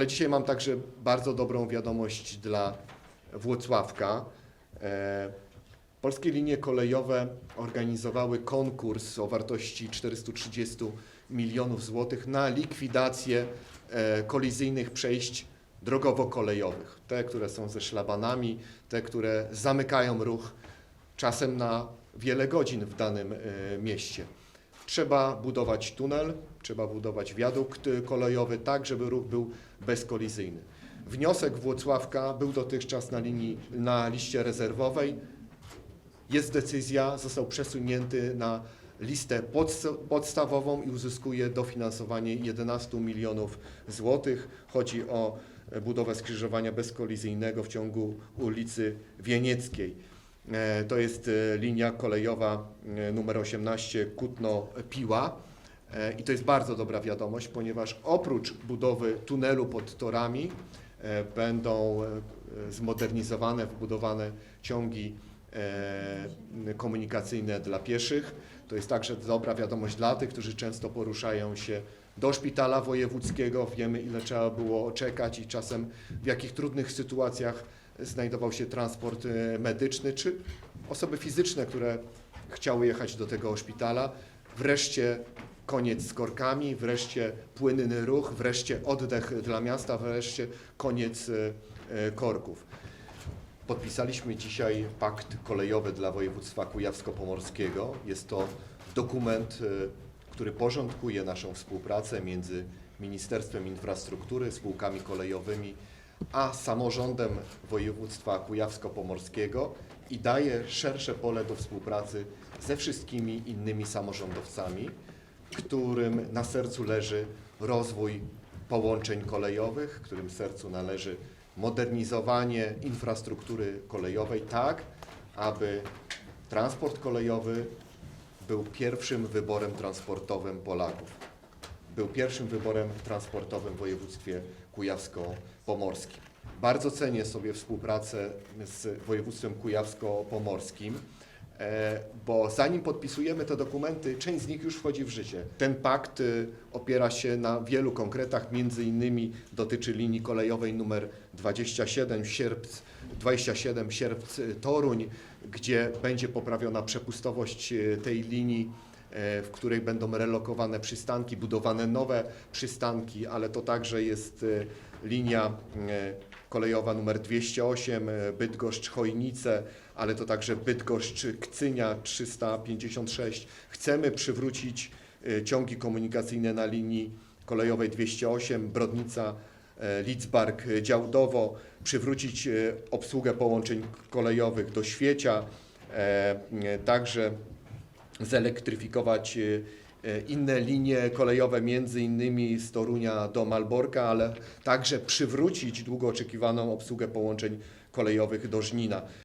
Ale dzisiaj mam także bardzo dobrą wiadomość dla Włocławka. E, Polskie linie kolejowe organizowały konkurs o wartości 430 milionów złotych na likwidację e, kolizyjnych przejść drogowo-kolejowych. Te, które są ze szlabanami, te, które zamykają ruch czasem na wiele godzin w danym e, mieście. Trzeba budować tunel, trzeba budować wiadukt e, kolejowy tak, żeby ruch był bezkolizyjny. Wniosek Włocławka był dotychczas na, linii, na liście rezerwowej. Jest decyzja, został przesunięty na listę podsta- podstawową i uzyskuje dofinansowanie 11 milionów złotych. Chodzi o e, budowę skrzyżowania bezkolizyjnego w ciągu ulicy Wienieckiej. E, To jest e, linia kolejowa numer 18 Kutno-Piła. E, I to jest bardzo dobra wiadomość, ponieważ oprócz budowy tunelu pod torami e, będą e, zmodernizowane, wbudowane ciągi komunikacyjne dla pieszych. To jest także dobra wiadomość dla tych, którzy często poruszają się do szpitala wojewódzkiego. Wiemy, ile trzeba było czekać i czasem w jakich trudnych sytuacjach znajdował się transport medyczny, czy osoby fizyczne, które chciały jechać do tego szpitala. Wreszcie koniec z korkami, wreszcie płynny ruch, wreszcie oddech dla miasta, wreszcie koniec e, e, korków. Podpisaliśmy dzisiaj pakt kolejowy dla województwa kujawsko-pomorskiego. Jest to dokument, e, który porządkuje naszą współpracę między Ministerstwem Infrastruktury, spółkami kolejowymi, a samorządem województwa kujawsko-pomorskiego i daje szersze pole do współpracy ze wszystkimi innymi samorządowcami, którym na sercu leży rozwój połączeń kolejowych, którym sercu należy modernizowanie infrastruktury kolejowej tak, aby transport kolejowy był pierwszym wyborem transportowym Polaków. Był pierwszym wyborem transportowym w województwie kujawsko-pomorskim. Bardzo cenię sobie współpracę z województwem kujawsko-pomorskim, bo zanim podpisujemy te dokumenty, część z nich już wchodzi w życie. Ten pakt y, opiera się na wielu konkretach, między innymi dotyczy linii kolejowej numer 27 sierpc, 27 sierpc Toruń, gdzie będzie poprawiona przepustowość y, tej linii e, w której będą relokowane przystanki, budowane nowe przystanki, ale to także jest e, linia e, kolejowa numer 208 e, Bydgoszcz-Chojnice, ale to także Bydgoszcz-Kcynia 356. Chcemy przywrócić e, ciągi komunikacyjne na linii kolejowej 208 Brodnica e, Lidzbark Działdowo, przywrócić obsługę połączeń kolejowych do Świecia, także zelektryfikować inne linie kolejowe, między innymi z Torunia do Malborka, ale także przywrócić długo oczekiwaną obsługę połączeń kolejowych do Żnina.